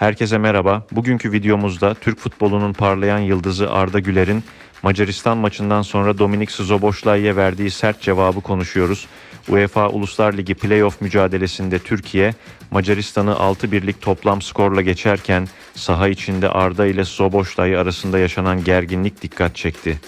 Herkese merhaba. Bugünkü videomuzda Türk futbolunun parlayan yıldızı Arda Güler'in Macaristan maçından sonra Dominik Szoboszlai'ye verdiği sert cevabı konuşuyoruz. UEFA Uluslar Ligi playoff mücadelesinde Türkiye, Macaristan'ı 6-1'lik toplam skorla geçerken saha içinde Arda ile Szoboszlai arasında yaşanan gerginlik dikkat çekti.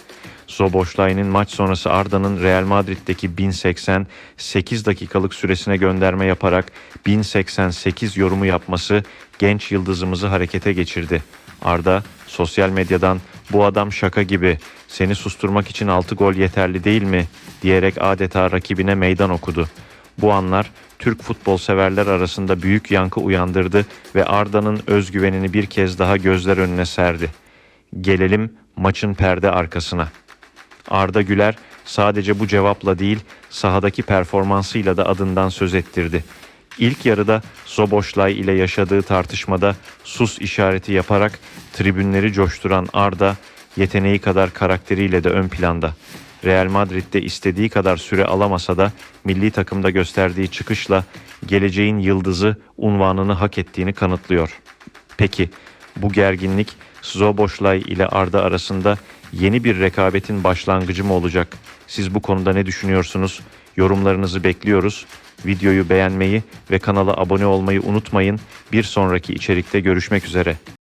Soboşlay'ın maç sonrası Arda'nın Real Madrid'deki 1080 8 dakikalık süresine gönderme yaparak 1088 yorumu yapması genç yıldızımızı harekete geçirdi. Arda sosyal medyadan bu adam şaka gibi seni susturmak için 6 gol yeterli değil mi diyerek adeta rakibine meydan okudu. Bu anlar Türk futbol severler arasında büyük yankı uyandırdı ve Arda'nın özgüvenini bir kez daha gözler önüne serdi. Gelelim maçın perde arkasına. Arda Güler sadece bu cevapla değil sahadaki performansıyla da adından söz ettirdi. İlk yarıda Soboşlay ile yaşadığı tartışmada sus işareti yaparak tribünleri coşturan Arda yeteneği kadar karakteriyle de ön planda. Real Madrid'de istediği kadar süre alamasa da milli takımda gösterdiği çıkışla geleceğin yıldızı unvanını hak ettiğini kanıtlıyor. Peki bu gerginlik Zoboşlay ile Arda arasında yeni bir rekabetin başlangıcı mı olacak? Siz bu konuda ne düşünüyorsunuz? Yorumlarınızı bekliyoruz. Videoyu beğenmeyi ve kanala abone olmayı unutmayın. Bir sonraki içerikte görüşmek üzere.